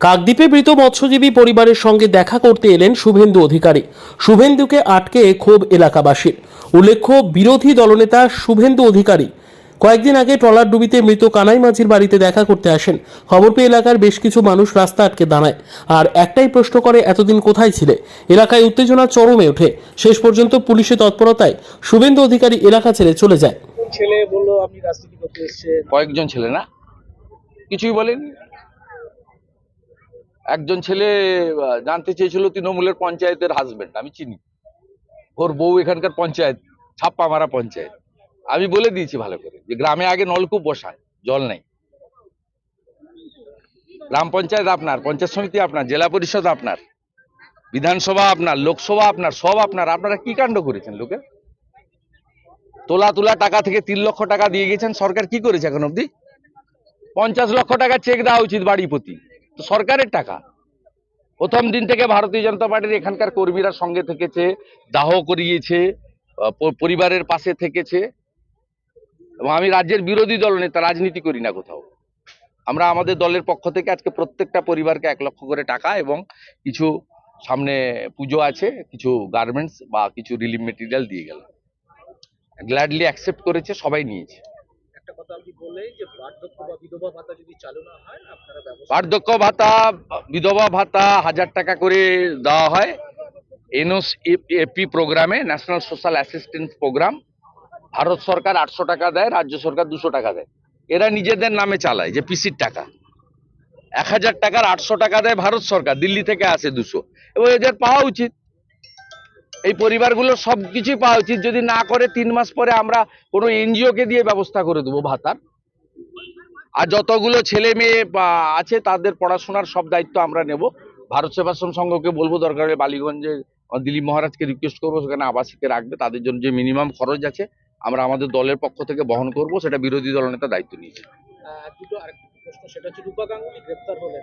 কাকদ্বীপে মৃত মৎস্যজীবী পরিবারের সঙ্গে দেখা করতে এলেন শুভেন্দু অধিকারী। শুভেন্দুকে আটকে ক্ষোভ এলাকাবাসীর। উল্লেখ্য বিরোধী দলনেতা শুভেন্দু অধিকারী কয়েকদিন আগে ট্রলার ডুবিতে মৃত কানাই মাঝির বাড়িতে দেখা করতে আসেন। খবর পেয়ে এলাকার বেশ কিছু মানুষ রাস্তা আটকে দাঁড়ায়। আর একটাই প্রশ্ন করে এতদিন কোথায় ছিলে? এলাকায় উত্তেজনা চরমে ওঠে। শেষ পর্যন্ত পুলিশের তৎপরতায় শুভেন্দু অধিকারী এলাকা ছেড়ে চলে যায়। ছেলে বলল আপনি রাজনীতি করতে এসেছেন? কয়েকজন ছেলে না? কিছুই বলেনি একজন ছেলে জানতে চেয়েছিল তৃণমূলের পঞ্চায়েতের হাজবেন্ড আমি চিনি। ওর বউ এখানকার পঞ্চায়েত ছাপ্পা মারা পঞ্চায়েত। আমি বলে দিয়েছি ভালো করে যে গ্রামে আগে নলকূপ বসান, জল নেই। গ্রাম পঞ্চায়েত আপনার, পঞ্চায়েত সমিতি আপনার, জেলা পরিষদ আপনার, বিধানসভা আপনার, লোকসভা আপনার, সব আপনার। আপনারা কি কাণ্ড করেছেন লোকে? তোলা তোলা টাকা থেকে তিন লক্ষ টাকা দিয়ে গেছেন, সরকার কি করেছে এখন অবধি? পঞ্চাশ লক্ষ টাকা চেক দেওয়া উচিত বাড়ি প্রতি। তো সরকারের টাকা। প্রথম দিন থেকে ভারতীয় জনতা পার্টির এখানকার কর্মীরা সঙ্গে থেকেছে, দাহ করিয়েছে পরিবারের পাশে থেকেছে। এবং আমি রাজ্যের বিরোধী দল নেতা, রাজনীতি করি না কোথাও। আমরা আমাদের দলের পক্ষ থেকে আজকে প্রত্যেকটা পরিবারকে এক লক্ষ করে টাকা এবং কিছু সামনে পুজো আছে, কিছু গার্মেন্টস বা কিছু রিলিফ মেটেরিয়াল দিয়ে গেল গ্ল্যাডলি অ্যাকসেপ্ট করেছে, সবাই নিয়েছে একটা কথা আপনি বললেন যে বার্ধক্য ভাতা বিধবা ভাতা হাজার টাকা করে দেওয়া হয়। এনওস এপি প্রোগ্রামে national social assistance programme Bharat সরকার আটশো টাকা দেয়, রাজ্য সরকার দুশো টাকা দেয়। এরা নিজেদের নামে চালায় যে পিসির টাকা। এক হাজার টাকার আটশো টাকা দেয় ভারত সরকার, দিল্লি থেকে আসে দুশো। এবং এদের পাওয়া উচিত। এই পরিবারগুলো সব কিছুই পাওয়া উচিত। যদি না করে, তিন মাস পরে আমরা কোনো এনজিওকে দিয়ে ব্যবস্থা করে দেবো ভাতার। আর যতগুলো ছেলে মেয়ে আছে, তাদের পড়াশোনার সব দায়িত্ব আমরা নেব। ভারত সেবাশ্রম সংঘকে বলব, দরকার হলে বালিগঞ্জে দিলীপ মহারাজকে রিকোয়েস্ট করব, সেখানে আবাসিকে রাখবে। তাদের জন্য যে মিনিমাম খরচ আছে, আমরা আমাদের দলের পক্ষ থেকে বহন করব, সেটা বিরোধী দলনেতা দায়িত্ব নিয়েছে। সেটা হচ্ছে রূপা গাঙ্গুলি গ্রেপ্তার হলেন।